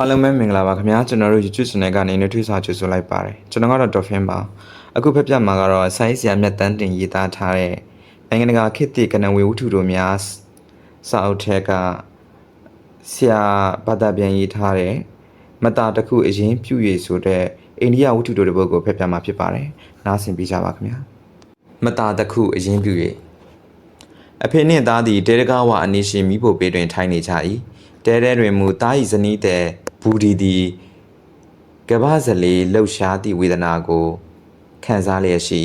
အားလုံးပဲမင်္ဂလာပါခင်ဗျာကျွန်တော်တို့ YouTube channel ကနေနှထွေးစာကြိုဆိုလိုက်ပါတယ်ကျွန်တော်ကတော့ Dolphin ပါအခုဖက်ပြမှာကတော့ဆိုင်းစရာမြတ်တန်းတင်ရေးသားထားတဲ့နိုင်ငံတကာခေတ်သစ်ကဏ္ဍဝေဝတ္ထုတို့များစာအုပ်ထဲကဆရာဘာသာပြန်ရေးထားတဲ့မတာတစ်ခုအရင်ပြုရဆိုတဲ့အိန္ဒိယဝတ္ထုတို့တစ်ပုဒ်ကိုဖက်ပြမှာဖြစ်ပါတယ်နားဆင်ပေးကြပါခင်ဗျာမတာတစ်ခုအရင်ပြုရအဖေနှင့်သားသည်တဲတကားဝအနည်းရှိမိဖို့ပေတွင်ထိုင်နေကြ၏တဲတဲတွင်မူသား၏ဇနီးတဲ့ ဘူဒီသည်ကပ္ပဇလေးလှုပ်ရှားသည့်ဝေဒနာကိုခံစားလျက်ရှိ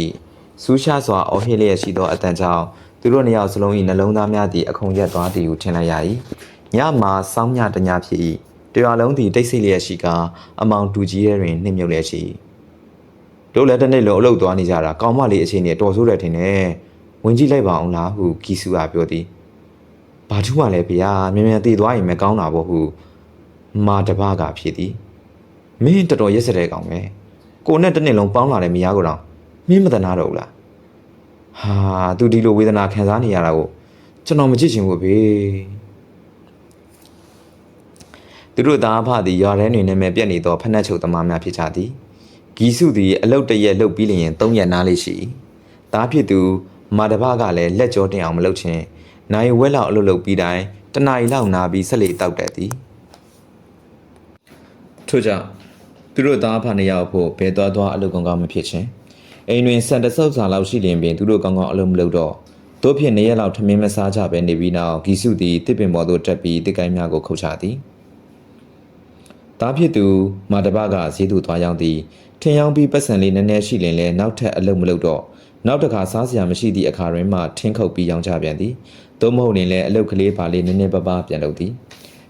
စူးရှားစွာအော်ဟစ်လျက်ရှိသောအတန်ကြောင့်သူတို့နှစ်ယောက်စလုံး၏နှလုံးသားများသည်အခုံရက်သွားသည်ဟုထင်လိုက်ရ၏ညမှာစောင်းညတညဖြစ်၏တရွာလုံးသည်တိတ်ဆိတ်လျက်ရှိကာအမောင်တူကြီးရဲတွင်နှိမ့်မြုပ်လျက်ရှိတို့လည်းတစ်နေ့လုံးအလုပ်သွားနေကြတာကောင်းမလေးအချိန်နဲ့တော်ဆိုးတယ်ထင်တယ်ဝင်ကြည့်လိုက်ပါအောင်လားဟုကီဆူကပြောသည်ဘာထူးမှလဲဗျာမြန်မြန်တည်သွားရင်မကောင်းတာပေါ့ဟု မာတပကဖြစ်သည်မင်းတော်တော်ရက်စတဲ့ကောင်ပဲကိုနဲ့တစ်နေ့လုံးပေါင်းလာတဲ့မယားကိုတော့မင်းမတနာတော့ဘူးလားဟာသူဒီလိုဝေဒနာခံစားနေရတာကိုကျွန်တော်မကြည့်ချင်ဘူးဘေသူတို့သားအဖသည်ရွာထဲတွင်နာမည်ပြက်နေသောဖက်နှက်ချုပ်သမားများဖြစ်ကြသည်ဂီစုသည်အလုတ်တရက်လှုပ်ပြီးလျင်၃ရက်နားလေးရှိတားဖြစ်သူမာတပကလည်းလက်ကြောတင်အောင်မလုပ်ချင်နိုင်ဝဲလောက်အလုတ်လုတ်ပြီးတိုင်းတနာရီလောက်နာပြီးဆက်လေတောက်တတ်သည် ထို့ကြောင့်သူတို့သားအဖနှစ်ယောက်ဖို့ဘဲသွားသွားအလုတ်ကောင်းကောင်းမဖြစ်ချင်းအိမ်တွင်စံတဆုပ်စာလောက်ရှိလျင်ပင်သူတို့ကောင်းကောင်းအလုတ်မလုပ်တော့တို့ဖြင့်နေရက်လောက်ထမင်းမစားကြပဲနေပြီးနောက်ဂီစုသည်တစ်ပင်ပေါ်သို့တက်ပြီးတစ်ကိုင်းများကိုခုတ်ချသည်တားဖြစ်သူမာတပကဈေးသူသွားရောက်သည်ထင်ရောက်ပြီးပတ်စံလေးနည်းနည်းရှိလင်လဲနောက်ထပ်အလုပ်မလုပ်တော့နောက်တစ်ခါစားစရာမရှိသည့်အခါတွင်မှထင်းခုတ်ပြီးရောင်းချပြန်သည်သို့မဟုတ်ရင်လည်းအလုပ်ကလေးပါလေးနည်းနည်းပါးပါးပြန်လုပ်သည်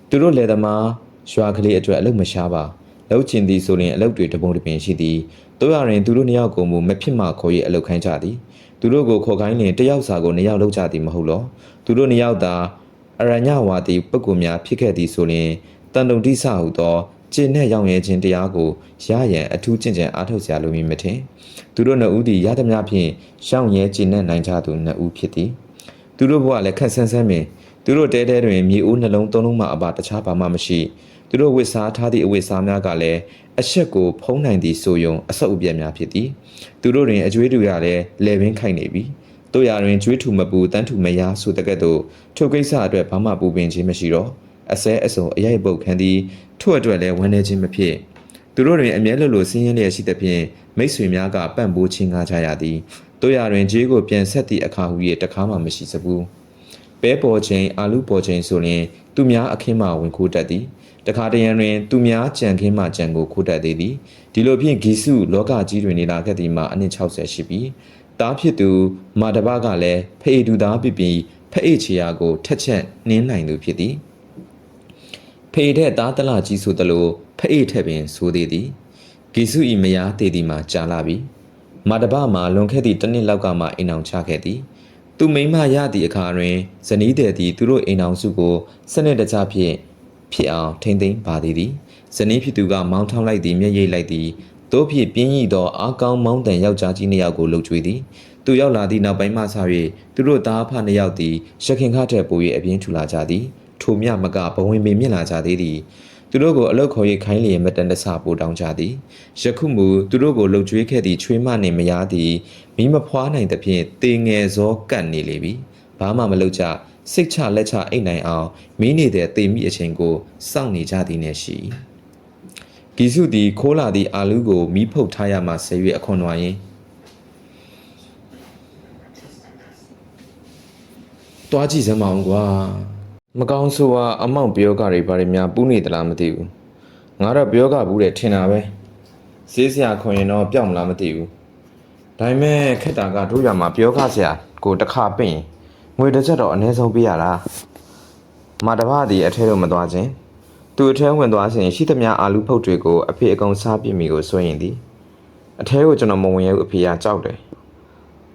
သူတို့လေသမား ရွာကလေးအတွက်အလုပ်မရှားပါလုပ်ချင်သည်ဆိုရင်အလုပ်တွေတပုံတပင်ရှိသည်တို့ရရင်သူတို့နှစ်ယောက်ကိုမူမဖြစ်မှခေါ်၍အလုပ်ခိုင်းကြသည်သူတို့ကိုခေါ်ခိုင်းရင်တယောက်စာကိုနှစ်ယောက်လုပ်ကြသည်မဟုတ်လောသူတို့နှစ်ယောက်သာအရညဝါတီပုဂ္ဂိုလ်များဖြစ်ခဲ့သည်ဆိုရင်တန်တုံတိဆဟုသောကျင့်နဲ့ရောက်ရဲခြင်းတရားကိုရရန်အထူးကျင့်ကြံအားထုတ်စရာလိုမည်မထင်သူတို့နှစ်ဦးသည်ရသမျှဖြင့်ရှောင်ရဲကျင့်နဲ့နိုင်ကြသူနှစ်ဦးဖြစ်သည်သူတို့ဘဝလည်းခက်ဆန်းဆန်းပင် သူတို့တဲတဲတွင်မြေအိုးနှလုံးသုံးလုံးမှအပါတခြားဘာမှမရှိသူတို့ဝစ်စားထားသည့်အဝစ်စားများကလည်းအချက်ကိုဖုံးနိုင်သည့်ဆိုယုံအဆုပ်အပြက်များဖြစ်သည်သူတို့တွင်အကျွေးတူရလည်းလေပင်ခိုက်နေပြီတို့ရတွင်ကျွေးထူမပူတန်းထူမရဆိုတဲ့ကဲ့သို့ထိုကိစ္စအတွက်ဘာမှပူပင်ခြင်းမရှိတော့အစဲအစုံအရိုက်ပုတ်ခံသည်ထို့အတွက်လည်းဝမ်းနည်းခြင်းမဖြစ်သူတို့တွင်အမြဲလိုလိုဆင်းရဲလျက်ရှိသဖြင့်မိတ်ဆွေများကပံ့ပိုးခြင်းကားကြရသည်တို့ရတွင်ဂျေးကိုပြန်ဆက်သည့်အခါဟု၍တကားမှမရှိစဘူး ပဲပေါ်ခြင်းအာလူပေါ်ခြင်းဆိုရင်သူများအခင်းမှဝင်ခိုးတတ်သည်တခါတရံတွင်သူများကြံခင်းမှကြံကိုခိုးတတ်သေးသည်ဒီလိုဖြင့်ဂီစုလောကကြီးတွင်နေလာခဲ့သည်မှာအနည်း60ရှိပြီတားဖြစ်သူမာတဘကလည်းဖအေတူသားပြပြီးဖအေချီယာကိုထက်ချက်နှင်းနိုင်သူဖြစ်သည်ဖေတဲ့သားတလကြီးဆိုသလိုဖအိတ်ထက်ပင်ဆိုသေးသည်ဂီစုဤမယားတည်သည်မှာကြာလာပြီမာတပမှာလွန်ခဲ့သည့်တစ်နှစ်လောက်ကမှအိမ်အောင်ချခဲ့သည် သူမိမရသည့်အခါတွင်ဇနီးတဲ့သည်သူတို့အိမ်အောင်စုကိုစနစ်တကျဖြင့်ဖြစ်အောင်ထိမ့်သိမ်းပါသည်သည်ဇနီးဖြစ်သူကမောင်းထောင်းလိုက်သည်မျက်ရည်လိုက်သည်တို့ဖြင့်ပြင်းရည်သောအာကောင်းမောင်းတန်ယောက်ျားကြီးနှစ်ယောက်ကိုလှုပ်ကြွေးသည်သူရောက်လာသည့်နောက်ပိုင်းမှစ၍သူတို့သားအဖနှစ်ယောက်သည်ရခင်ခထက်ပို၍အပြင်းထူလာကြသည်ထိုမြမကဘဝင်ပင်မြင့်လာကြသေးသည် သူတို့ကိုအလုတ်ခေါ်၍ခိုင်းလျင်မတန်တဆပို့တောင်းကြသည်ယခုမူသူတို့ကိုလှုပ်ကြွေးခဲ့သည့်ချွေးမနှင့်မယားသည်မိမဖွားနိုင်သဖြင့်တေငယ်စောကတ်နေလေပြီဘာမှမလုပ်ကြစိတ်ချလက်ချအိတ်နိုင်အောင်မိနေတဲ့တေမိအချိန်ကိုစောင့်နေကြသည်နဲ့ရှိဂီစုသည်ခိုးလာသည့်အာလူးကိုမိဖုတ်ထားရမှဆဲ၍အခွန်တော်ရင်တွားကြည့်စမ်းမအောင်ကွာ မကောင်းဆိုကအမောင့်ပြောကတွေဘာတွေများပူးနေသလားမသိဘူးငါတော့ပြောကဘူးတယ်ထင်တာပဲဈေးစရာခွန်ရင်တော့ပြောင်းမလားမသိဘူးဒါပေမဲ့ခက်တာကတို့ရမှာပြောကစရာကိုတစ်ခါပင့်ရင်ငွေတစ်ချက်တော့အနည်းဆုံးပေးရတာမာတပသည်အထဲတော့မသွားခြင်းသူအထဲဝင်သွားစဉ်ရှိသမျှအာလူဖုတ်တွေကိုအဖေအကောင်စားပြစ်မိကိုစွန့်ရင်သည်အထဲကိုကျွန်တော်မဝင်ရဘူးအဖေကကြောက်တယ်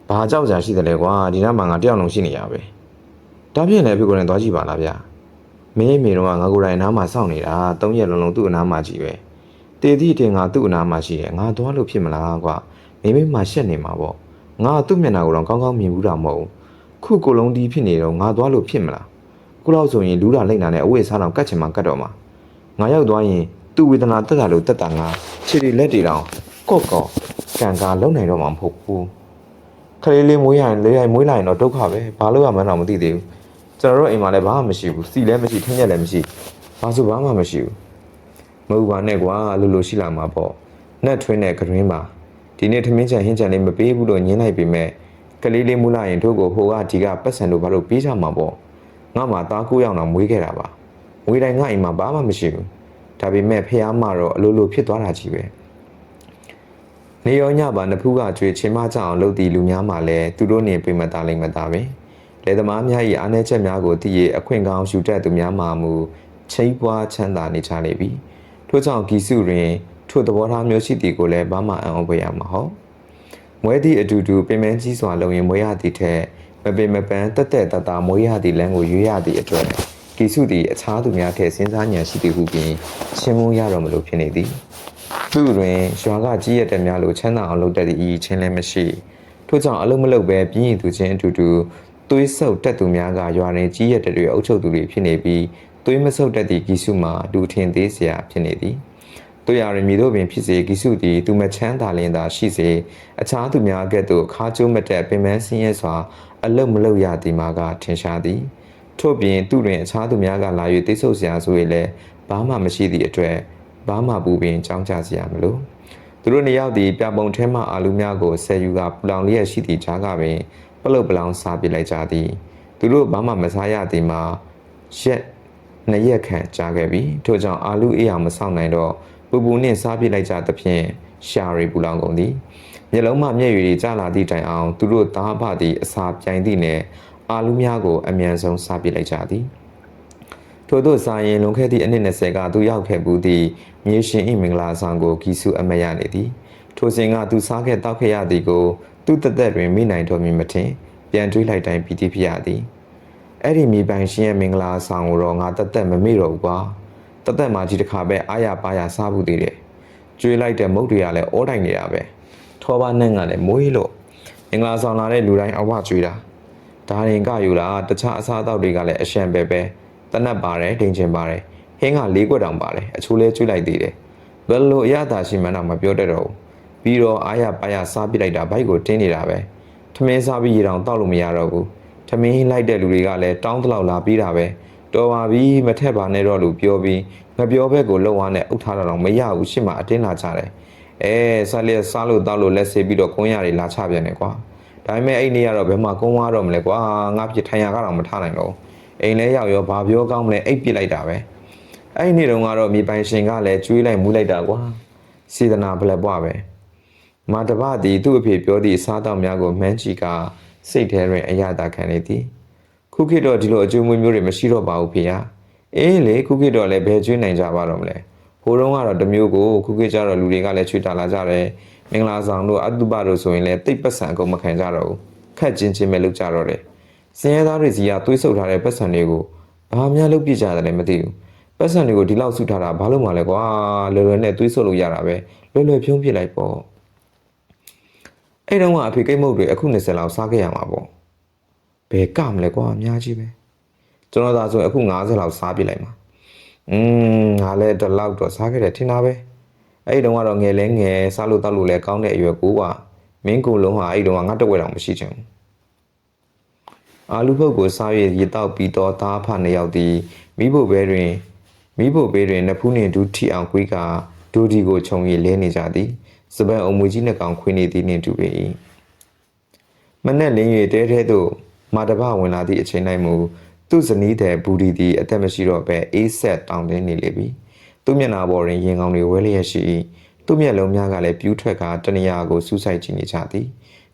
ဘာကြောက်ကြရှိတယ်လဲကွာဒီနောက်မှာငါတယောက်လုံးရှိနေရပဲ ဒါဖြင့်လည်းဖြစ်ကိုယ်နဲ့သွားကြည့်ပါလားဗျာမင်းမေတော့ကငါကိုယ်တိုင်အနားမှာစောင့်နေတာ၃ရက်လုံးလုံးသူ့အနားမှာကြီးပဲတေသည့်တင်ငါသူ့အနားမှာရှိတယ်ငါသွားလို့ဖြစ်မလားကွာမိမိမှရှက်နေမှာပေါ့ငါသူ့မျက်နှာကိုတော့ကောင်းကောင်းမြင်ဘူးတာမဟုတ်ဘူးခုကိုလုံးဒီဖြစ်နေတော့ငါသွားလို့ဖြစ်မလားခုလောက်ဆိုရင်လူးတာလိမ့်တာနဲ့အဝိစားတော့ကတ်ချင်မှကတ်တော့မှာမငါရောက်သွားရင်သူ့ဝေဒနာတက်တာလို့တက်တာငါခြေတွေလက်တွေတောင်ကော့ကော့ကန်ကာလုံနိုင်တော့မှာမဟုတ်ဘူးခလေးလေးမွေးရရင်လေးရိုင်မွေးလိုက်ရင်တော့ဒုက္ခပဲဘာလို့ရမှန်းတော့မသိသေးဘူး ကျွန်တော်တို့အိမ်မှာလည်းဘာမှမရှိဘူးစီလည်းမရှိထင်းရက်လည်းမရှိဘာဆိုဘာမှမရှိဘူးမဟုတ်ပါနဲ့ကွာလို့လို့ရှိလာမှာပေါ့နှက်ထွင်းတဲ့ကရင်းမှာဒီနေ့ထမင်းချန်ဟင်းချန်လေးမပေးဘူးလို့ညင်းလိုက်ပေမဲ့ကလေးလေးမူလာရင်တို့ကိုဟိုကဒီကပတ်စံတို့ဘာလို့ပေးကြမှာပေါ့ငါမှသားကိုရောက်တော့မွေးခဲ့တာပါမွေးတိုင်းငါအိမ်မှာဘာမှမရှိဘူးဒါပေမဲ့ဖះမတော့အလိုလိုဖြစ်သွားတာကြီးပဲနေရောညပါနဖူးကကျွေချင်းမကြအောင်လုပ်သည်လူများမှလည်းသူတို့နေပြမသားလိမ့်မသားပဲ လေသမားများ၏အားနည်းချက်များကိုသိရအခွင့်ကောင်းယူတတ်သူများမှမူချိပွားချမ်းသာနေကြလေပြီထို့ကြောင့်ဂီစုတွင်ထို့သဘောထားမျိုးရှိသည်ကိုလည်းဘာမှအံ့ဩဖွယ်ရမှာဟုတ်မွဲသည့်အတူတူပင်မကြီးစွာလုံရင်မွေးရသည့်ထက်မပင်မပန်းတက်တက်တတာမွေးရသည့်လမ်းကိုရွေးရသည့်အတွက်ဂီစုသည်အခြားသူများထက်စဉ်းစားဉာဏ်ရှိသည်ဟုပြင်ရှင်းမရတော့မလို့ဖြစ်နေသည်သူတွင်ရွာကကြီးရတဲ့များလိုချမ်းသာအောင်လုပ်တတ်သည့်အရေးချင်းလည်းမရှိထို့ကြောင့်အလုံးမလုံးပဲပြင်းရည်သူချင်းအတူတူ သွေးဆုပ်တက်သူများကရွာတွင်ကြီးရက်တွေအုပ်ချုပ်သူတွေဖြစ်နေပြီးသွေးမဆုပ်တက်သည့်ဂီစုမှာလူထင်သေးစရာဖြစ်နေသည်တို့ရရမည်တို့ပင်ဖြစ်စေဂီစုသည်သူမချမ်းသာလင်သာရှိစေအခြားသူများကဲ့သို့ခါကျိုးမတက်ပင်ပန်းဆင်းရဲစွာအလုတ်မလုတ်ရသည်မှာကထင်ရှားသည်ထို့ပြင်သူတွင်အခြားသူများကလာ၍တိတ်ဆုပ်စရာဆို၍လည်းဘာမှမရှိသည့်အတွက်ဘာမှပူပင်ကြောင်းကြစရာမလိုသူတို့နှစ်ယောက်သည်ပြပုံထဲမှအာလူများကိုဆယ်ယူကပူလောင်လျက်ရှိသည့်ကြားကပင် ပလုတ်ပလောင်စားပစ်လိုက်ကြသည်သူတို့ဘာမှမစားရသည်မှာရက်နှစ်ရက်ခန့်ကြာခဲ့ပြီထို့ကြောင့်အာလူအေးအောင်မဆောင်နိုင်တော့ပူပူနှင့်စားပစ်လိုက်ကြသဖြင့်ရှာရီပူလောင်ကုန်သည်မျက်လုံးမှမျက်ရည်တွေကျလာသည့်တိုင်အောင်သူတို့သားဖသည်အစာပြိုင်သည့်နှင့်အာလူများကိုအမြန်ဆုံးစားပစ်လိုက်ကြသည်ထို့သောစာရင်လွန်ခဲ့သည့်အနှစ်20ကသူရောက်ခဲ့ဘူးသည့်မြေရှင်၏မင်္ဂလာဆောင်ကိုဂီစုအမတ်ရနေသည်ထိုစဉ်ကသူစားခဲ့တောက်ခဲ့ရသည်ကို သူ့တသက်တွင်မိနိုင်တော်မူမထင်ပြန်တွေးလိုက်တိုင်းပီတိဖြစ်ရသည်အဲ့ဒီမိပိုင်ရှင်ရဲ့မင်္ဂလာဆောင်ကိုတော့ငါတသက်မမေ့တော့ဘူးကွာတသက်မှကြီးတစ်ခါပဲအားရပါရစားဘူးသေးတယ်ကျွေးလိုက်တဲ့မုတ်တွေကလည်းအောတိုင်းနေတာပဲထောပါနဲ့ကလည်းမွေးလို့မင်္ဂလာဆောင်လာတဲ့လူတိုင်းအဝကျွေးတာဒါရင်ကယူလာတခြားအစားအသောက်တွေကလည်းအရှံပဲပဲတနတ်ပါတယ်ဒိန်ချင်ပါတယ်ဟင်းကလေးခွက်တောင်ပါတယ်အချိုးလဲကျွေးလိုက်သေးတယ်ဘယ်လိုအရသာရှိမှန်းတော့မပြောတတ်တော့ဘူး ပြီးတော့အားရပါရစားပစ်လိုက်တာဘိုက်ကိုတင်းနေတာပဲထမင်းစားပြီးရေတောင်တောက်လို့မရတော့ဘူးထမင်းလိုက်တဲ့လူတွေကလည်းတောင်းတလောက်လာပြီးတာပဲတော်ပါပြီမထက်ပါနဲ့တော့လို့ပြောပြီးမပြောဘက်ကိုလှုပ်ဝါနဲ့အုပ်ထားတာတော့မရဘူးရှစ်မှအတင်းလာချတယ်အဲဆက်လက်စားလို့တောက်လို့လက်ဆေးပြီးတော့ကွန်းရတွေလာချပြန်တယ်ကွာဒါပေမဲ့အဲ့နေ့ကတော့ဘယ်မှာကုန်းသွားတော့မလဲကွာငါပြထိုင်ရကတော့မထနိုင်တော့အိမ်လဲရောက်ရောဘာပြောကောင်းမလဲအိတ်ပစ်လိုက်တာပဲအဲ့ဒီနေ့တုန်းကတော့မြေပိုင်ရှင်ကလည်းကျွေးလိုက်မူးလိုက်တာကွာစေတနာဘလက်ပွားပဲ မာတပသည်သူ့အဖေပြောသည့်အစားအသောက်များကိုမန်းချီကစိတ်ထဲတွင်အယတာခံနေသည်ခုခေတ်တော့ဒီလိုအကျိုးမွေးမျိုးတွေမရှိတော့ပါဘူးဖေဟာအေးလေခုခေတ်တော့လည်းဘယ်ကျွေးနိုင်ကြပါတော့မလဲဟိုတုန်းကတော့တစ်မျိုးကိုခုခေတ်ကျတော့လူတွေကလည်းချွေတာလာကြတယ်မင်္ဂလာဆောင်တို့အတုပတို့ဆိုရင်လည်းတိတ်ပတ်စံအကုန်မခံကြတော့ဘူးခက်ချင်းချင်းပဲလုပ်ကြတော့တယ်စင်ရဲသားတွေစီကသွေးဆုပ်ထားတဲ့ပတ်စံတွေကိုဘာများလုပ်ပြကြတယ်လဲမသိဘူးပတ်စံတွေကိုဒီလောက်ဆုထားတာဘာလို့မှလဲကွာလွယ်လွယ်နဲ့သွေးဆုပ်လို့ရတာပဲလွယ်လွယ်ဖြုံးပြလိုက်ပေါ့ အဲ့တုန်းကအဖေကိတ်မုတ်တွေအခု20လောက်စားခဲ့ရမှာပေါ့ဘယ်ကမလဲကွာအများကြီးပဲကျွန်တော်သာဆိုရင်အခု90လောက်စားပြလိုက်မှာอืมငါလည်းဒီလောက်တော့စားခဲ့တယ်ထင်တာပဲအဲ့ဒီတုန်းကတော့ငယ်လဲငယ်စားလို့တောက်လို့လဲကောင်းတဲ့အရွယ်ကိုကမင်းကိုလုံးဟာအဲ့ဒီတုန်းကငါတဝက်တောင်မရှိချင်ဘူးအာလူဖုတ်ကိုစားရည်ရတောက်ပြီးတော့သားဖနှစ်ယောက်သည်မိဖို့ဘဲတွင်မိဖို့ဘေးတွင်နဖူးနှင့်ဒူးထီအောင်ကွေးကဒူဒီကိုခြုံရည်လဲနေကြသည် စပန်အုံမွေကြီးနှကောင်ခွေးနေသည်နှင့်တူပေ၏မနဲ့လင်း၍တဲတဲသို့မာတပဝင်လာသည့်အချိန်တိုင်းမူသူ့ဇနီးတဲ့ဘူဒီသည်အသက်မရှိတော့ဘဲအေးဆက်တောင်းတင်းနေလေပြီသူ့မျက်နှာပေါ်တွင်ရင်ကောင်းတွေဝဲလျက်ရှိ၏သူ့မျက်လုံးများကလည်းပြူးထွက်ကတနေရာကိုစူးစိုက်ကြည့်နေကြသည်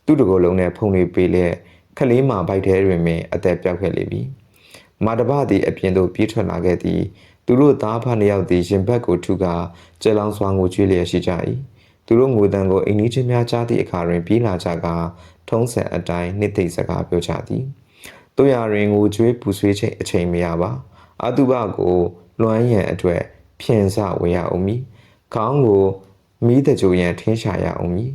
သူ့တကိုယ်လုံးနဲ့ဖုန်တွေပေးလျက်ခလေးမာဘိုက်ထဲတွင်ပင်အသက်ပြောက်ခဲ့လေပြီမာတပသည်အပြင်သို့ပြေးထွက်လာခဲ့သည်သူတို့သားဖနှစ်ယောက်သည်ရင်ဘတ်ကိုထုကာကျဲလောင်းစွာငိုကြွေးလျက်ရှိကြ၏ သူတို့ငိုတန်ကိုအိမ်နီးချင်းများကြားသည့်အခါတွင်ပြေးလာကြကာထုံးစံအတိုင်းနှစ်သိမ့်စကားပြောကြသည်တို့ရရင်ငိုကြွေးပူဆွေးချိန်အချိန်မရပါအတုပကိုလွမ်းရန်အတွက်ဖြင်စဝေရအောင်မီခေါင်းကိုမီးတကြိုရန်ထင်းရှာရအောင်မီ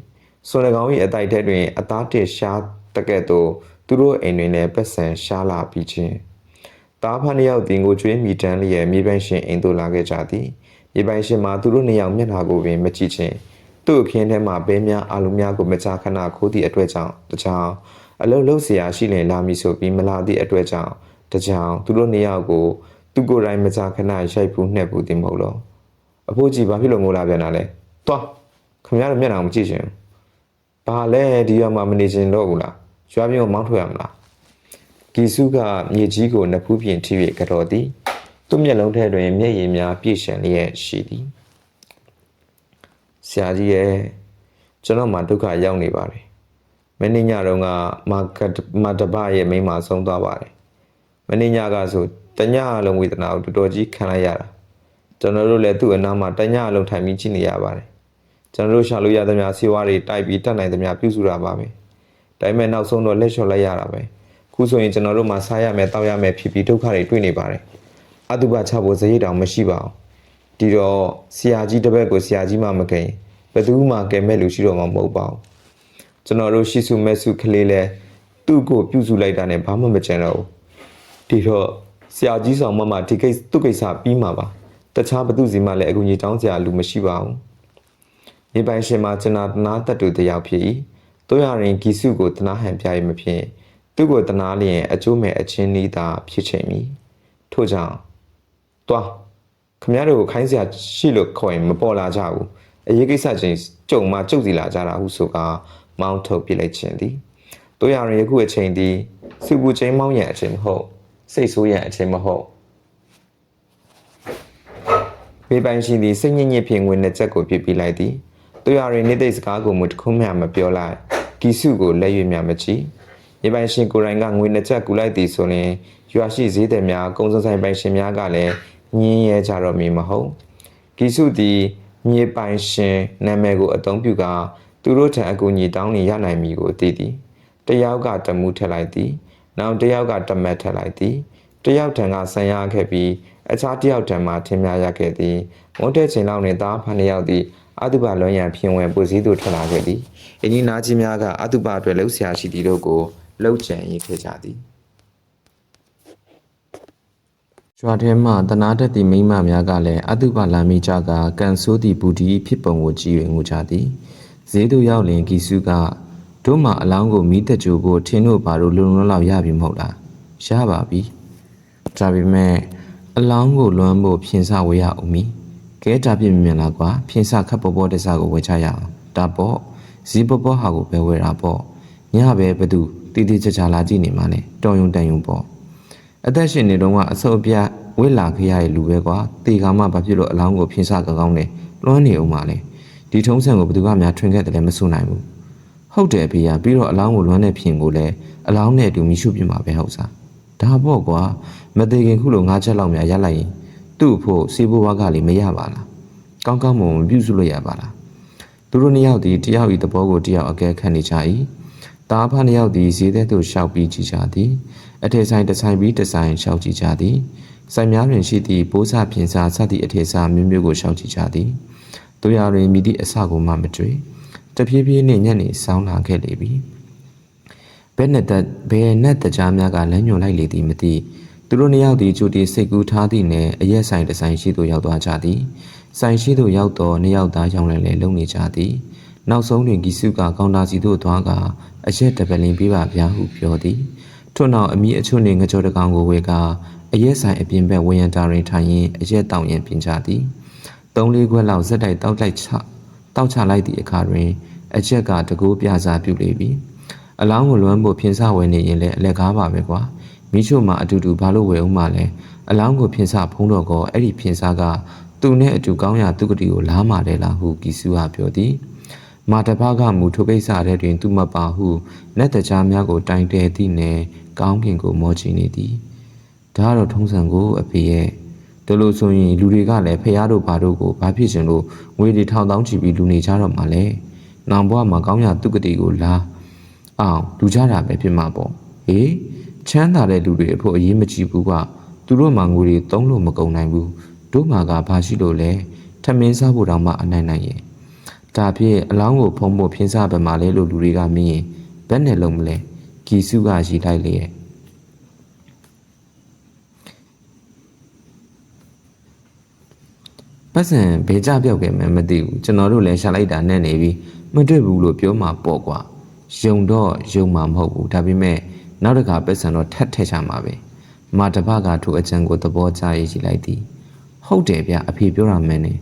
ဆွန်၎င်း၏အတိုက်ထဲတွင်အသားတစ်ရှားတကဲ့သို့သူတို့အိမ်တွင်လည်းပတ်စံရှားလာပြီးချင်းတားဖားနှစ်ယောက်တင်ကိုကျွေးမိတန်းလျက်မြေပိုင်ရှင်အိမ်သို့လာခဲ့ကြသည်မြေပိုင်ရှင်မှာသူတို့နှစ်ယောက်မျက်နှာကိုပင်မကြည့်ချင်း သူ့အခင်းထဲမှာဘဲများအာလူများကိုမကြာခဏခိုးသည့်အတွက်ကြောင့်တချောင်းအလုံးလုံးစရာရှိလင်လာမည်ဆိုပြီးမလာသည့်အတွက်ကြောင့်တချောင်းသူတို့နှစ်ယောက်ကိုသူကိုယ်တိုင်မကြာခဏရိုက်ဘူးနှက်ဘူးတင်မဟုတ်လို့အဖိုးကြီးဘာဖြစ်လို့ငိုလာပြန်တာလဲသွားခင်ဗျားတို့မျက်နှာမကြည့်ရှင်ဘာလဲဒီရွာမှာမနေရှင်တော့ဘူးလားရွာပြင်ကိုမောင်းထွက်ရမလားဂီစုကမြေကြီးကိုနဖူးပြင်ထိ၍ကြတော်သည်သူ့မျက်လုံးထဲတွင်မျက်ရည်များပြည့်ရှင်လျက်ရှိသည် ဆရာကြီးရဲ့ကျွန်တော်မှဒုက္ခရောက်နေပါတယ်မင်းညတုန်းကမာကတ်မာတဘရဲ့မိန်းမဆုံးသွားပါတယ်မင်းညကဆိုတညအလုံးဝေဒနာကိုတော်တော်ကြီးခံလိုက်ရတာကျွန်တော်တို့လည်းသူ့အနားမှာတညအလုံးထိုင်ပြီးကြည့်နေရပါတယ်ကျွန်တော်တို့ရှာလို့ရသမျှစီဝါတွေတိုက်ပြီးတတ်နိုင်သမျှပြုစုတာပါပဲဒါပေမဲ့နောက်ဆုံးတော့လက်လျှော့လိုက်ရတာပဲခုဆိုရင်ကျွန်တော်တို့မှာစားရမယ်တောက်ရမယ်ဖြစ်ပြီးဒုက္ခတွေတွေ့နေပါတယ်အတုပချဖို့ဇရိတ်တောင်မရှိပါဘူး ဒီတော့ဆရာကြီးတစ်ဘက်ကိုဆရာကြီးမှမကိန်ဘယ်သူမှကဲမဲ့လူရှိတော့မှမဟုတ်ပါဘူးကျွန်တော်တို့ရှိစုမဲ့စုကလေးလဲသူ့ကိုပြုစုလိုက်တာနဲ့ဘာမှမကြံတော့ဘူးဒီတော့ဆရာကြီးဆောင်မမဒီကိစ္စသူ့ကိစ္စပြီးမှာပါတခြားဘသူစီမှလည်းအကူကြီးတောင်းစရာလူမရှိပါဘူးနေပိုင်ရှင်မှာကျွန်တော်တနာတတ်တူတယောက်ဖြစ်၏တို့ရရင်ဂီစုကိုတနာဟန်ပြရမဖြစ်သူ့ကိုတနာလျင်အကျိုးမဲ့အချင်းဤသာဖြစ်ချိန်မီထို့ကြောင့်တွား ခမရတို့ကိုခိုင်းစရာရှိလို့ခေါ်ရင်မပေါ်လာကြဘူးအရေးကိစ္စချင်းကြုံမှကြုတ်စီလာကြတာဟုဆိုကမောင်းထုတ်ပြလိုက်ခြင်းသည်တို့ရရင်ယခုအချိန်သည်စုပူချင်းမောင်းရန်အချိန်မဟုတ်စိတ်ဆိုးရန်အချိန်မဟုတ်ဘေးပိုင်ရှင်သည်စိတ်ညစ်ညစ်ဖြင့်ငွေနှစ်ချက်ကိုပြစ်ပြလိုက်သည်တို့ရရင်နေ့သိစကားကိုမတခုမှမပြောလိုက်ဂီစုကိုလက်ရွေမြမချီမြေပိုင်ရှင်ကိုယ်တိုင်ကငွေနှစ်ချက်ကူလိုက်သည်ဆိုရင်ရွာရှိဈေးသည်များကုန်းစဆိုင်ပိုင်ရှင်များကလည်း ညင်းရဲကြတော့မည်မဟုတ်ဂီစုသည်မြေပိုင်ရှင်နာမည်ကိုအသုံးပြုကာသူတို့ထံအကူအညီတောင်းနေရနိုင်မည်ကိုသိသည်တယောက်ကတမှုထက်လိုက်သည်နောက်တယောက်ကတမက်ထက်လိုက်သည်တယောက်ထံကဆံရခဲ့ပြီးအခြားတယောက်ထံမှထင်းများရခဲ့သည်မုန်းတဲ့ချိန်လောက်နှင့်သားဖန်တစ်ယောက်သည်အတုပလွန်ရန်ဖြစ်ဝင်ပူစည်းသူထွက်လာခဲ့သည်အင်းကြီးနာကြီးများကအတုပအတွက်လှုပ်ရှားရှိသည်တို့ကိုလှုပ်ကြံရေးခဲ့ကြသည် ကျွာထဲမှတနာတတ်သည့်မိန်းမများကလည်းအတုပလာမိကြကကန်ဆိုးသည့်ဘူဒီဖြစ်ပုံကိုကြည့်၍ငိုကြသည်ဈေးသို့ရောက်လင်ဂီစုကတို့မှအလောင်းကိုမိသက်ကြိုဖို့ထင်းတို့ဘာလို့လုံလုံလောက်ရပြီမဟုတ်လားရပါပြီဒါပေမဲ့အလောင်းကိုလွမ်းဖို့ဖြင်းစဝေးရအောင်မီကဲတာပြည့်မြင်လားကွာဖြင်းစခတ်ပေါ်ပေါ်တစားကိုဝေချရအောင်ဒါပေါ့ဈေးပေါ်ပေါ်ဟာကိုပဲဝယ်တာပေါ့ညပဲဘသူတီတီချာချာလာကြည့်နေမှနဲ့တော်ယုံတန်ယုံပေါ့ အသက်ရှင်နေတော့ကအဆုပ်ပြဝစ်လာခရရဲ့လူပဲကွာတေကာမှဘာဖြစ်လို့အလောင်းကိုဖြင်းစကောင်းကောင်းနဲ့လွှမ်းနေအောင်ပါလဲဒီထုံးစံကိုဘသူကများထွင်ခဲ့တယ်လည်းမဆိုနိုင်ဘူးဟုတ်တယ်ဖေရပြီးတော့အလောင်းကိုလွှမ်းတဲ့ဖြင်ကိုလည်းအလောင်းနဲ့အတူမိရှုပြမှာပဲဟုတ်စားဒါပေါ့ကွာမသေးခင်ခုလိုငါးချက်လောက်များရလိုက်ရင်သူ့ဖို့စီးပွားကလေးမရပါလားကောင်းကောင်းမွန်မပြုစုလို့ရပါလားသူတို့နှစ်ယောက်ဒီတယောက်ဤသဘောကိုတယောက်အကဲခတ်နေကြ၏တားဖားနှစ်ယောက်သည်ဈေးထဲသို့ရှောက်ပြီးကြည့်ကြသည် အထည်ဆိုင်တစ်ဆိုင်ပြီးတစ်ဆိုင်ရှောက်ကြည့်ကြသည်ဆိုင်များတွင်ရှိသည့်ပိုးစာပြင်စာစသည့်အထည်စာမျိုးမျိုးကိုရှောက်ကြည့်ကြသည်တို့ရတွင်မိသည့်အစကိုမှမတွေ့တဖြည်းဖြည်းနှင့်ညက်နေဆောင်းလာခဲ့လေပြီဘယ်နဲ့တဘယ်နဲ့တကြားများကလမ်းညွှန်လိုက်လေသည်မသိသူတို့နှစ်ယောက်သည်ကြိုတီစိတ်ကူးထားသည့်နယ်အရက်ဆိုင်တစ်ဆိုင်ရှိသို့ရောက်သွားကြသည်ဆိုင်ရှိသို့ရောက်တော့နှစ်ယောက်သားရောင်းလည်လည်လုံနေကြသည်နောက်ဆုံးတွင်ဂီစုကကောင်တာစီသို့သွားကအရက်တပလင်ပြပါဗျာဟုပြောသည် ထို့နောက်အမိအချွတ်နှင့်ငကြောတကောင်ကိုဝေကအရက်ဆိုင်အပြင်ဘက်ဝရန်တာရင်ထိုင်ရင်အရက်တောင်ရင်ပြင်ကြသည်သုံးလေးခွက်လောက်ဇက်တိုက်တောက်လိုက်ချတောက်ချလိုက်သည့်အခါတွင် အချက်ကတကိုးပြစားပြုလေပြီအလောင်းကိုလွမ်းဖို့ဖြင်းစဝယ်နေရင်လည်းအလက်ကားပါပဲကွာမိချို့မှအတူတူဘာလို့ဝယ်အောင်မလဲအလောင်းကိုဖြင်းစဖုံးတော့ကောအဲ့ဒီဖြင်းစကသူနဲ့အတူကောင်းရာသူကတိကိုလားမာတယ်လားဟုကီဆူဟာပြောသည်မာတဖကမူထိုကိစ္စတဲ့တွင် သူမပါဟုလက်တကြားများကိုတိုင်တယ်သည့်နယ် ကောင်းကင်ကိုမောချီနေသည်ဒါကတော့ထုံးစံကိုအဖေရဲ့ဒါလို့ဆိုရင်လူတွေကလည်းဖះတို့ဘာတို့ကိုဘာဖြစ်ရှင်လို့ငွေတွေထောင်တောင်းချီပြီးလူနေကြတော့မှလဲနောင်ဘဝမှာကောင်းရာသူကတိကိုလားအောင်လူကြတာပဲဖြစ်မှာပေါ့ဟေးချမ်းသာတဲ့လူတွေအဖို့အရေးမကြီးဘူးကသူတို့မှငွေတွေသုံးလို့မကုန်နိုင်ဘူးတို့မှာကဘာရှိလို့လဲထမင်းစားဖို့တောင်မှအနိုင်နိုင်ရဲ့ဒါဖြင့်အလောင်းကိုဖုံးဖို့ဖင်းစားပဲမှာလဲလို့လူတွေကမင်းရင်ဘယ်နဲ့လုံးမလဲ ဂီစုကရည်လိုက်လေပတ်စံဘေးကြပြောက်ခဲ့မှမသိဘူးကျွန်တော်တို့လည်းရှာလိုက်တာနဲ့နေပြီးမတွေ့ဘူးလို့ပြောမှာပေါ့ကွာယုံတော့ယုံမှာမဟုတ်ဘူးဒါပေမဲ့နောက်တခါပတ်စံတော့ထပ်ထည့်ချမှာပဲမာတပကသူအကြံကိုသဘောကျရေးရှိလိုက်သည်ဟုတ်တယ်ဗျအဖေပြောတာမှန်တယ်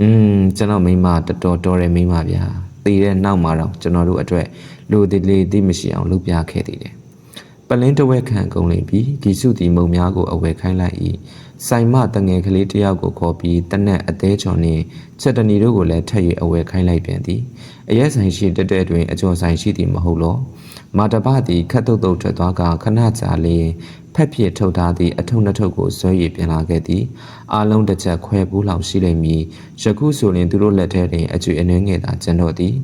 อืมကျွန်တော်မိမတော်တော်တော်တယ်မိမဗျာတည်တဲ့နောက်မှာတော့ကျွန်တော်တို့အတွက် လူသေးလေးသိမရှိအောင်လုပ်ပြခဲ့သေးတယ်ပလင်းတဝက်ခံကုန်လိမ့်ပြီးဒီစုတီမုံများကိုအဝယ်ခိုင်းလိုက်၏ဆိုင်မတငယ်ကလေးတစ်ယောက်ကိုခေါ်ပြီးတနက်အသေးချော်နှင့်ချက်တနီတို့ကိုလည်းထပ်၍အဝယ်ခိုင်းလိုက်ပြန်သည်အရက်ဆိုင်ရှိတက်တဲ့တွင်အကျော်ဆိုင်ရှိသည်မဟုတ်လောမာတပသည်ခတ်တုတ်တုတ်ထွက်သွားကခဏကြာလျင်ဖက်ဖြစ်ထုတ်ထားသည့်အထုံနှစ်ထုပ်ကိုဆွဲရည်ပြန်လာခဲ့သည်အားလုံးတစ်ချက်ခွဲဘူးလောက်ရှိလိမ့်မည်ယခုဆိုရင်သူတို့လက်ထဲတွင်အကျွေအနှဲငယ်သာကျန်တော့သည်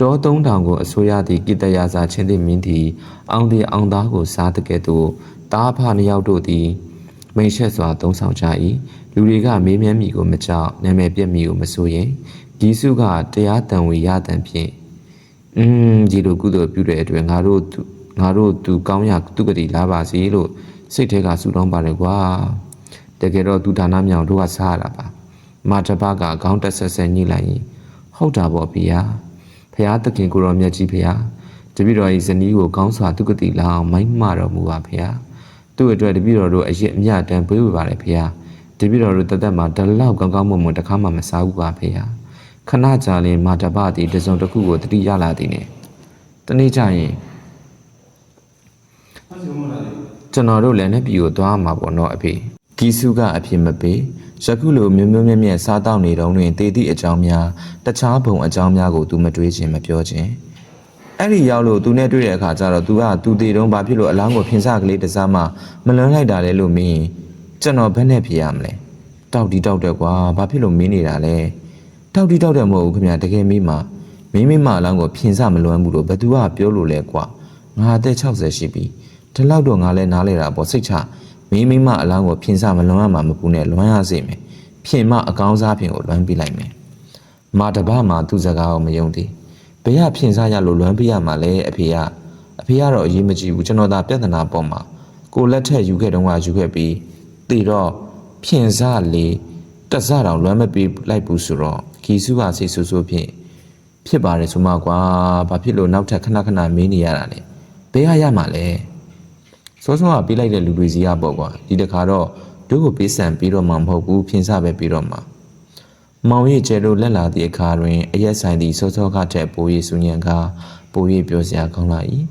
တောသုံးတောင်ကိုအစိုးရသည့်ကိတရာစာချင်းသည့်မင်းသည်အောင်သည်အောင်သားကိုစားတကဲ့သို့တားဖနှစ်ယောက်တို့သည်မိန်ရှက်စွာသုံးဆောင်ကြ၏လူတွေကမေးမြန်းမိကိုမကြောက်နာမည်ပြက်မိကိုမစိုးရင်ဒီစုကတရားတန်ဝေရတန်ဖြင့်อืมဒီလိုကုသိုလ်ပြုတဲ့အတွက်ငါတို့သူငါတို့သူကောင်းရသူကတိလာပါစေလို့စိတ်ထဲကဆုတောင်းပါတယ်ကွာတကယ်တော့သူဒါနမြောင်တို့ကစားရတာပါမာတပကခေါင်းတက်ဆက်ဆက်ညှိလိုက်ရင်ဟုတ်တာပေါ့ဗျာ ဖရာသခင်ကိုရောမြတ်ကြီးဖရာတပည့်တော်ဤဇနီးကိုကောင်းစွာသူကတိလာအောင်မိုင်းမတော်မူပါဖရာသူ့အတွက်တပည့်တော်တို့အရက်အမြတ်တမ်းပေးဝေပါတယ်ဖရာတပည့်တော်တို့တသက်မှာတလောက်ကောင်းကောင်းမွန်မွန်တစ်ခါမှမစားဘူးပါဖရာခဏကြာလင်မာတပသည်တစုံတစ်ခုကိုတတိရလာသည်နဲ့တနေ့ကျရင်ကျွန်တော်တို့လည်းနဲ့ပြည်ကိုသွားမှာပေါ့နော်အဖေဂီစုကအဖြစ်မပေး ယခုလိုမျိုးမျိုးမြက်မြက်စားတောက်နေတုံးတွင်တည်သည့်အကြောင်းများတခြားဘုံအကြောင်းများကိုသူမတွေးခြင်းမပြောခြင်းအဲ့ဒီရောက်လို့သူနဲ့တွေ့တဲ့အခါကျတော့ तू ကသူတည်တုံးဘာဖြစ်လို့အလောင်းကိုဖင်စကလေးတစားမှမလွန်လိုက်တာလဲလို့မင်းကျွန်တော်ဘယ်နဲ့ဖြစ်ရမလဲတောက်တီတောက်တယ်ကွာဘာဖြစ်လို့မင်းနေတာလဲတောက်တီတောက်တယ်မဟုတ်ဘူးခင်ဗျာတကယ်မင်းမမင်းမင်းမအလောင်းကိုဖင်စမလွန်ဘူးလို့ဘယ်သူကပြောလို့လဲကွာငါအသက်60ရှိပြီဒီလောက်တော့ငါလည်းနားလဲတာပေါ့စိတ်ချ မင်းမင်းမအလောင်းကိုဖင်စမလွန်ရမှာမပူနဲ့လွန်ရစေမယ်ဖင်မအကောင်းစားဖင်ကိုလွန်ပြလိုက်မယ်မာတပမှာသူ့စကားကိုမယုံသေးဘယ်ရဖင်စားရလို့လွမ်းပြရမှာလဲအဖေကအဖေကတော့အရေးမကြီးဘူးကျွန်တော်သာပြဿနာပေါ်မှာကိုလက်ထက်ယူခဲ့တုန်းကယူခဲ့ပြီးတည်တော့ဖင်စားလေတက်စားတောင်လွမ်းမပေးလိုက်ဘူးဆိုတော့ခီစုကစိတ်ဆူဆူဖြင့်ဖြစ်ပါတယ်ဆိုမှကွာဘာဖြစ်လို့နောက်ထပ်ခဏခဏမေးနေရတာလဲဘယ်ရရမှာလဲ စောစောကပေးလိုက်တဲ့လူတွေစီကပေါ့ကွာဒီတခါတော့တို့ကိုပေးဆန်ပြီးတော့မှမဟုတ်ဘူးဖင်စားပဲပြီးတော့မှမောင်ရဲ့ကျဲတို့လက်လာသည့်အခါတွင်အရက်ဆိုင်သည့်စောစောကထက်ပို၍စူညံကားပို၍ပြောစရာကောင်းလာ၏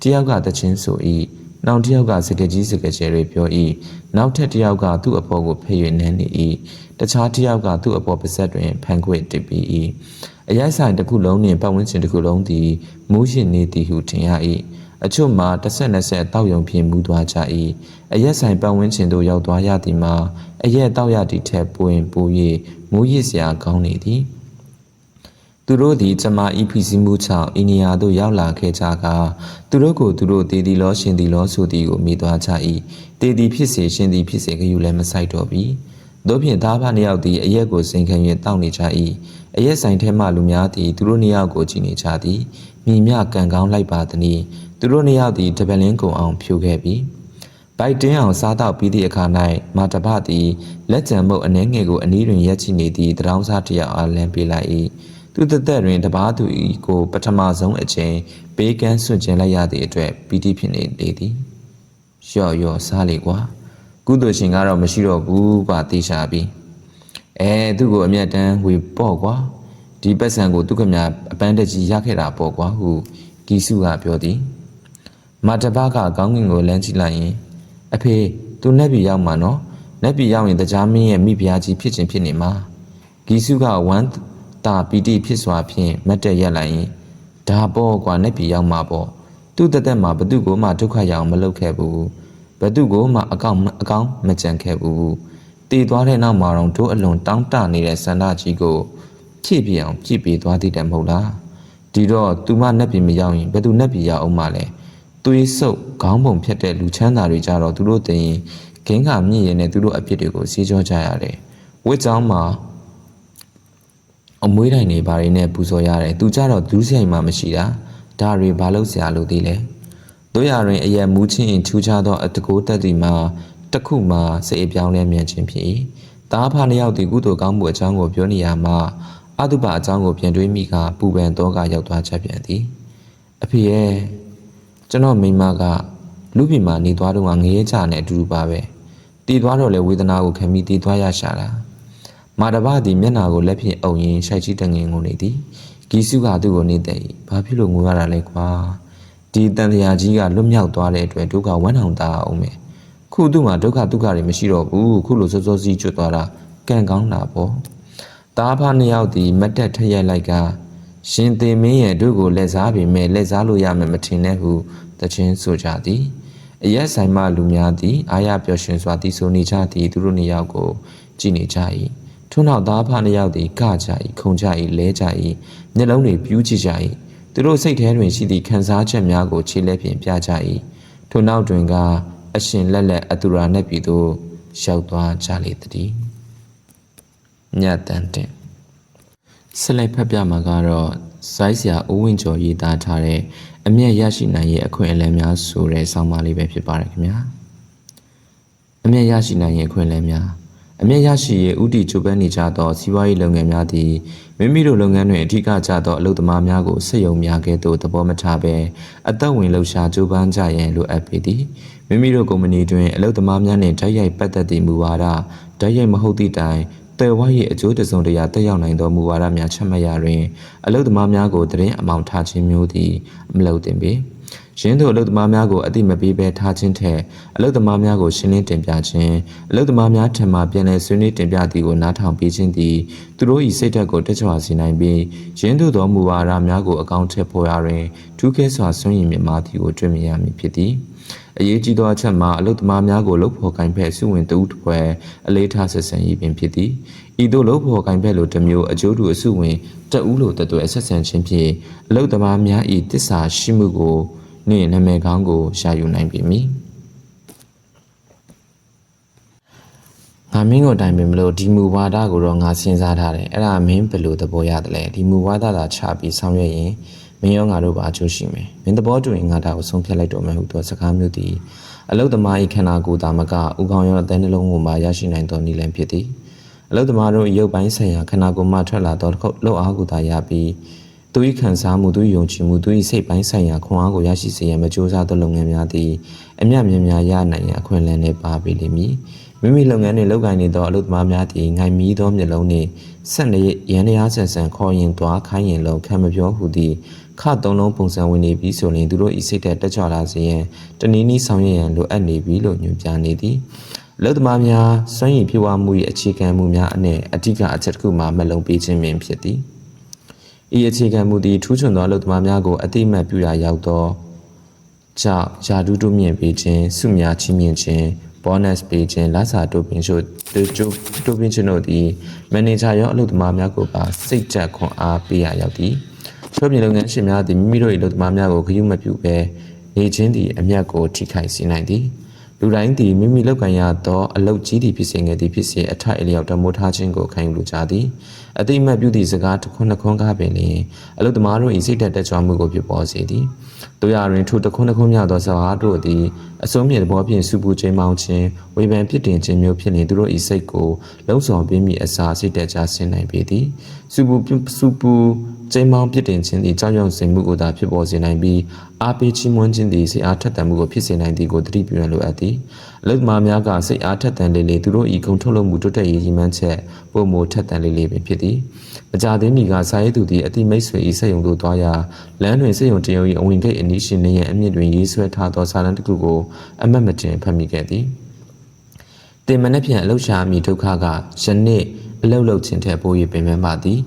တယောက်ကတချင်းဆို၏နောက်တစ်ယောက်ကစကကြီးစကကျဲတွေပြော၏နောက်ထပ်တစ်ယောက်ကသူ့အပေါ်ကိုဖဲ့၍နန်းနေ၏တခြားတစ်ယောက်ကသူ့အပေါ်ပါဆက်တွင်ဖန်ခွေတစ်ပြီး၏အရက်ဆိုင်တစ်ခုလုံးနှင့်ပတ်ဝန်းကျင်တစ်ခုလုံးသည်မူးရှင်နေသည်ဟုထင်ရ၏ အချို့မှာတစ်ဆက်နှစ်ဆက်တောက်ယုံဖြင့်မူးသွားကြ၏အရက်ဆိုင်ပတ်ဝန်းကျင်သို့ရောက်သွားရသည်မှာအရက်တောက်ရသည့်ထက်ပိုရင်ပို၍မူးရစ်စရာကောင်းနေသည်သူတို့သည်ကျမဤဖိစီးမှုကြောင့်အိန္ဒိယသို့ရောက်လာခဲ့ကြကာသူတို့ကိုသူတို့တည်သည်လောရှင်သည်လောဆိုသည်ကိုမိသွားကြ၏တည်သည်ဖြစ်စေရှင်သည်ဖြစ်စေခယူလည်းမဆိုင်တော့ပြီတို့ဖြင့်သားဖနှစ်ယောက်သည်အရက်ကိုစိန်ခံ၍တောက်နေကြ၏အရက်ဆိုင်ထဲမှလူများသည်သူတို့နှစ်ယောက်ကိုကြည့်နေကြသည်မိမြကံကောင်းလိုက်ပါသည်။ သူတို့နှစ်ယောက်သည်တပလင်းကုံအောင်ဖြိုခဲ့ပြီ။ဘိုက်တင်းအောင်စားတော့ပြီးသည့်အခါ၌မာတပသည်လက်ကြံမုတ်အနှဲငယ်ကိုအနီးတွင်ရက်ချနေသည့်တရောင်းစားတစ်ယောက်အားလမ်းပေးလိုက်၏။သူတစ်သက်တွင်တပားသူ၏ကိုပထမဆုံးအချိန်ပေးကမ်းဆွန့်ကျင်လိုက်ရသည့်အတွက်ပီတိဖြစ်နေလေသည်။ရော့ရော့စားလေကွာ။ကုသိုလ်ရှင်ကတော့မရှိတော့ဘူးပါတေးရှာပြီ။အဲသူ့ကိုအမျက်တမ်းဝေပေါ့ကွာ။ဒီပတ်စံကိုသူကမြအပန်းတကြီးရခဲ့တာပေါ့ကွာဟုဂီစုကပြောသည် မာတပကကောင်းကင်ကိုလမ်းကြည့်လိုက်ရင်အဖေသူနက်ပြီရောက်မှာနော်နက်ပြီရောက်ရင်တရားမင်းရဲ့မိဖုရားကြီးဖြစ်ခြင်းဖြစ်နေမှာဂီစုကဝမ်းတာပီတိဖြစ်စွာဖြင့်မတ်တက်ရက်လိုက်ရင်ဒါပေါ့ကွာနက်ပြီရောက်မှာပေါ့သူ့တက်တက်မှာဘသူကိုမှဒုက္ခရအောင်မလုပ်ခဲ့ဘူးဘသူကိုမှအကောင့်အကောင့်မကြံခဲ့ဘူးတည်သွားတဲ့နောက်မှာတော့တို့အလွန်တောင်းတနေတဲ့ဆန္ဒကြီးကိုဖြည့်ပြအောင်ဖြည့်ပေးသွားသေးတယ်မဟုတ်လားဒီတော့သူမနှက်ပြည်မရောက်ရင်ဘယ်သူနှက်ပြည်ရအောင်မလဲ သွေးဆုပ်ခေါင်းပုံဖြတ်တဲ့လူချမ်းသာတွေကြတော့သူတို့တင်ရင်ဂင်းကမြင့်ရည်နဲ့သူတို့အပြစ်တွေကိုစီးကြောကြရတယ်ဝစ်ကြောင်းမှာအမွေးတိုင်တွေဘာတွေနဲ့ပူဇော်ရတယ်သူကြတော့ဒူးဆိုင်မှမရှိတာဒါတွေဘာလို့ဆရာလို့သေးလဲတို့ရရင်အရက်မူးချင်းထူးခြားသောအတကိုးတက်ဒီမှာတစ်ခုမှစိတ်အပြောင်းလဲမြန်ခြင်းဖြစ်၏တားဖာနှစ်ယောက်ဒီကုသိုလ်ကောင်းမှုအကြောင်းကိုပြောနေရမှာအတုပအကြောင်းကိုပြန်တွေးမိကပူပန်တော့ကရောက်သွားချက်ပြန်သည်အဖေရဲ့ ကျွန်တော်မိန်းမကလူပြည်မှာနေသွားတော့ငရဲချနဲ့အတူတူပါပဲတည်သွားတော့လေဝေဒနာကိုခံပြီးတည်သွားရရှာတာမာတပသည်မျက်နာကိုလက်ဖြင့်အုံရင်းရှိုက်ချီတငင်ကိုနေသည်ဂီစုကသူ့ကိုနေတဲ့၏ဘာဖြစ်လို့ငိုရတာလဲကွာဒီတန်တရာကြီးကလွတ်မြောက်သွားတဲ့အတွက်ဒုက္ခဝမ်းထောင်တာအောင်မယ်ခုသူ့မှာဒုက္ခဒုက္ခတွေမရှိတော့ဘူးခုလိုစောစောစီးကျွတ်သွားတာကံကောင်းတာပေါ့တားဖားနှစ်ယောက်ဒီမတ်တက်ထက်ရိုက်လိုက်က ရှင်သင်မင်းရဲ့တို့ကိုလက်စားပေမဲ့လက်စားလို့ရမယ်မထင်နဲ့ဟုတခြင်းဆိုကြသည်အရက်ဆိုင်မှလူများသည်အာရပျော်ရွှင်စွာတည်ဆိုနေကြသည်သူတို့နှစ်ယောက်ကိုကြည်နေကြ၏ထို့နောက်သားဖားနှစ်ယောက်သည်ကကြ၏ခုန်ကြ၏လဲကြ၏မျက်လုံးတွေပြူးကြည့်ကြ၏သူတို့စိတ်ထဲတွင်ရှိသည့်ခံစားချက်များကိုခြေလက်ဖြင့်ပြကြ၏ထို့နောက်တွင်ကအရှင်လက်လက်အတူရာနဲ့ပြည်သို့ရောက်သွားကြလေသည်ညတ်တန်တင် ဆက်လက်ဖတ်ပြမှာကတော့စိုင်းစရာဦးဝင်းကျော်ရေးသားထားတဲ့အမျက်ရရှိနိုင်ရဲ့အခွင့်အလမ်းများဆိုတဲ့ဆောင်းပါးလေးပဲဖြစ်ပါတယ်ခင်ဗျာအမျက်ရရှိနိုင်ရဲ့အခွင့်အလမ်းများအမျက်ရရှိရဲ့ဥတီချိုးပန်းနေကြသောစီးပွားရေးလုပ်ငန်းများသည်မိမိတို့လုပ်ငန်းတွင်အထူးကကြသောအလုပ်သမားများကိုစစ်ရုံများကဲ့သို့သဘောမထားဘဲအသက်ဝင်လှုပ်ရှားကြိုးပမ်းကြရန်လိုအပ်ပေသည်မိမိတို့ကုမ္ပဏီတွင်အလုပ်သမားများနှင့်တိုက်ရိုက်ပတ်သက်သည့်မူဝါဒတိုက်ရိုက်မဟုတ်သည့်တိုင် တယ်ဝါရဲ့အကျိုးတစုံတရာတက်ရောက်နိုင်သောမူဝါဒများချမှတ်ရာတွင်အလုသမားများကိုတရင်အမောင်ထားခြင်းမျိုးသည်မလုပ်သင့်ပေရင်းတို့အလုသမားများကိုအတိမပေးဘဲထားခြင်းထက်အလုသမားများကိုရှင်းလင်းတင်ပြခြင်းအလုသမားများထံမှပြန်လည်ဆွေးနွေးတင်ပြသည်ကိုနားထောင်ပေးခြင်းသည်သူတို့၏စိတ်ဓာတ်ကိုတက်ကြွစေနိုင်ပြီးရင်းတို့သောမူဝါဒများကိုအကောင့်ထည့်ပေါ်ရာတွင်ထူးကဲစွာဆွံ့ရင်မြမာသည်ကိုတွေ့မြင်ရမည်ဖြစ်သည် အရေးကြီးသောအချက်မှာအလုသမားများကိုလှုပ်ဖော်ကင်ဖက်စုဝင်တဦးတစ်ဖွဲအလေးထားဆက်ဆံရေးပင်ဖြစ်သည်ဤသို့လှုပ်ဖော်ကင်ဖက်လိုတစ်မျိုးအကျိုးတူအစုဝင်တဦးလိုတသွဲဆက်ဆံခြင်းဖြင့်အလုသမားများ၏တစ္ဆာရှိမှုကိုနှင့်နာမည်ကောင်းကိုရှာယူနိုင်ပေမည်ငါမင်းကိုတိုင်ပင်မလို့ဒီမူဝါဒကိုတော့ငါစဉ်းစားထားတယ်အဲ့ဒါမင်းဘယ်လိုသဘောရတယ်လဲဒီမူဝါဒသာချပြီးဆောင်ရွက်ရင် မင်းရောငါတို့ပါအကျိုးရှိမယ်မင်းသဘောတူရင်ငါဒါကိုဆုံးဖြတ်လိုက်တော့မယ်ဟုသူစကားမျိုးသည်အလုသမား၏ခန္ဓာကိုယ်သာမကဥကောင်းရောအသည်းနှလုံးကိုမှရရှိနိုင်သောနည်းလမ်းဖြစ်သည်အလုသမားတို့ရုပ်ပိုင်းဆိုင်ရာခန္ဓာကိုယ်မှထွက်လာသောတစ်ခုလောက်အားကိုသာရပြီးသူ၏ခံစားမှုသူ၏ယုံကြည်မှုသူ၏စိတ်ပိုင်းဆိုင်ရာခွန်အားကိုရရှိစေရန်မကြိုးစားသောလုပ်ငန်းများသည်အမြတ်များများရနိုင်ရန်အခွင့်အလမ်းနှင့်ပါပေလိမ့်မည်မိမိလုပ်ငန်းတွင်လုပ်ကိုင်နေသောအလုပ်သမားများသည်ငိုင်မီးသောမျက်လုံးနှင့်ဆက်နေရန်တရားဆန်ဆန်ခေါ်ရင်သွားခိုင်းရင်လုံးခံမပြောဟုသည် ခသုံးလုံးပုံစံဝင်နေပြီဆိုရင်သူတို့ဤစိတ်သက်တက်ကြွလာစေရန်တနည်းနည်းဆောင်ရွက်ရန်လိုအပ်နေပြီလို့ညွှန်ပြနေသည်လက်သမားများစွန့်ရည်ဖြစ်ဝမှု၏အခြေခံမှုများအနည်းအဓိကအချက်တစ်ခုမှာမလုံပေးခြင်းပင်ဖြစ်သည်ဤအခြေခံမှုသည်ထူးချွန်သောလက်သမားများကိုအတိမတ်ပြုရာရောက်သောကြောင့်ယာဒူးတို့မြင့်ပေးခြင်းစုများချင်းမြင့်ခြင်း bonus ပေးခြင်းလစာတိုးပင်ရှို့တိုးတိုးပင်ခြင်းတို့သည်မန်နေဂျာရောအလုပ်သမားများကိုပါစိတ်ကြက်ခွန်အားပေးရရောက်သည် ချိုးပြင်လုပ်ငန်းရှင်များသည်မိမိတို့၏လုပ်သမားများကိုဂရုမပြုဘဲနေခြင်းသည်အမျက်ကိုထိခိုက်စေနိုင်သည်လူတိုင်းသည်မိမိလုပ်ကံရသောအလုပ်ကြီးသည်ဖြစ်စေငယ်သည်ဖြစ်စေအထိုက်အလျောက်တမိုးထားခြင်းကိုခံယူလိုကြသည်အတိအမှတ်ပြုသည့်စကားတစ်ခွန်းတစ်ခွန်းကားပင်လျင်အလုပ်သမားတို့၏စိတ်သက်တက်ကြွမှုကိုဖြစ်ပေါ်စေသည်တို့ရတွင်ထိုတစ်ခွန်းတစ်ခွန်းများသောစကားတို့သည်အစုံမြေသဘောဖြင့်စူပူချိန်မောင်းခြင်းဝေဖန်ဖြစ်တင်ခြင်းမျိုးဖြစ်လျင်သူတို့၏စိတ်ကိုလုံဆောင်ပေးမိအစာစိတ်တက်ကြဆင်းနိုင်ပေသည်စူပူစူပူ ကျိမ်းမောင်းပြစ်တင်ခြင်းသည်ကြောက်ရွံ့စေမှုကိုသာဖြစ်ပေါ်စေနိုင်ပြီးအားပေးချီးမွမ်းခြင်းသည်စိတ်အားထက်သန်မှုကိုဖြစ်စေနိုင်သည်ကိုသတိပြုရန်လိုအပ်သည်အလုသမားများကစိတ်အားထက်သန်လေးလေးသူတို့ဤဂုံထုတ်လုပ်မှုတိုးတက်ရေးရည်မှန်းချက်ပုံမထက်သန်လေးလေးပင်ဖြစ်သည်မကြသေးမီကစာရေးသူသည်အတိမိတ်ဆွေဤစက်ယုံသို့သွားရာလမ်းတွင်စက်ယုံတရုံ၏အဝင်ဂိတ်အနီးရှင်နေရန်အမြင့်တွင်ရေးဆွဲထားသောစာလံတစ်ခုကိုအမတ်မတင်ဖတ်မိခဲ့သည်တင်မနှက်ပြန်အလုရှာမိဒုက္ခကယနေ့ အလုတ်လုတ်ခြင်းထက်ပို၍ပင်ပန်းပါသည်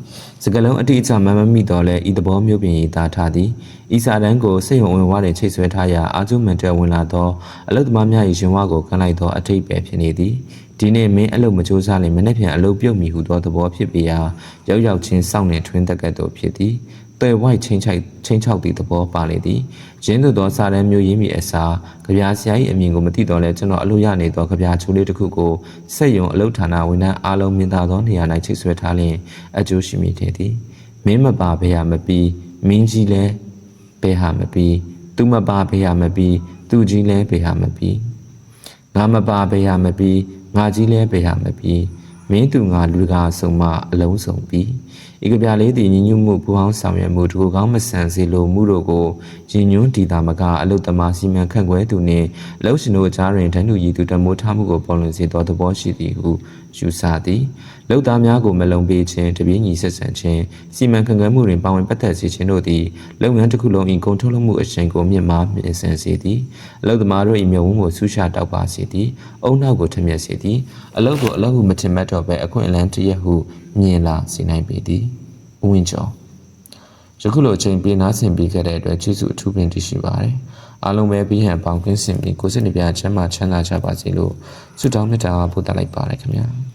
စကလုံးအတိအကျမမမိတော့လဲဤသဘောမျိုးပင်ရေးသားထားသည်ဤစာတန်းကိုစိတ်ယုံဝင်ဝါတွင်ချိတ်ဆွဲထားရာအာကျုမန်တဲဝင်လာသောအလုတ်သမားများ၏ရှင်ဝါကိုကန်လိုက်သောအထိတ်ပဲဖြစ်နေသည်ဒီနေ့မင်းအလုတ်မကြိုးစားရင်မနေ့ပြန်အလုတ်ပြုတ်မိဟုသောသဘောဖြစ်ပေရာရောက်ရောက်ချင်းစောင့်နေထွင်းတက်ကတ်သို့ဖြစ်သည် တဲဝိုက်ချင်းချိုက်ချင်းချောက်သည့်သဘောပါလေသည်ရင်းသို့သောစာတန်းမျိုးရင်းမိအစာကြပြာဆရာ၏အမြင်ကိုမသိတော့လဲကျွန်တော်အလို့ရနေသောကြပြာချိုးလေးတစ်ခုကိုစက်ယုံအလုတ်ဌာနဝန်ထမ်းအားလုံးမြင်သာသောနေရာ၌ချိတ်ဆွဲထားလျင်အကျိုးရှိမိတဲ့သည်မင်းမပါဘဲရမပြီးမင်းကြီးလဲဘဲဟာမပြီးသူမပါဘဲရမပြီးသူကြီးလဲဘဲဟာမပြီးငါမပါဘဲရမပြီးငါကြီးလဲဘဲဟာမပြီးမင်းသူငါလူတကာဆုံးမအလုံးစုံပြီး ဧကပြလေးသည်ညီညွတ်မှုပူပေါင်းဆောင်ရွက်မှုတကူကောင်းမဆန်စေလိုမှုတို့ကိုရည်ညွှန်းတည်တာမကအလုတ်သမားစီမံခန့်ခွဲသူနှင့်လှုပ်ရှင်တို့ကြားတွင်တန်းတူရည်သူတမိုးထားမှုကိုပေါ်လွင်စေသောသဘောရှိသည်ဟုယူဆသည်လှုပ်သားများကိုမလုံပေးခြင်းတပြေးညီဆက်ဆံခြင်းစီမံခန့်ခွဲမှုတွင်ပါဝင်ပတ်သက်စေခြင်းတို့သည်လုပ်ငန်းတစ်ခုလုံး၏ကုန်ထုတ်လုပ်မှုအချိန်ကိုမြင့်မားမြင့်ဆန်စေသည်အလုတ်သမားတို့၏မျက်ဝန်းကိုဆူရှာတောက်ပါစေသည်အုံနောက်ကိုထမျက်စေသည်အလုတ်ကိုအလုတ်ဟုမထင်မှတ်တော့ဘဲအခွင့်အလမ်းတရက်ဟုမြင်လာစေနိုင်ပေသည်ဦးဝင်းကျော်ယခုလိုအချိန်ပေးနားဆင်ပေးခဲ့တဲ့အတွက်ကျေးဇူးအထူးပင်တင်ရှိပါတယ်။အားလုံးပဲပြီးဟန်ပေါင်းကင်းစင်ပြီးကိုယ်စိတ်နှပြချမ်းသာချမ်းသာကြပါစေလို့ဆုတောင်းမေတ္တာပို့သလိုက်ပါတယ်ခင်ဗျာ။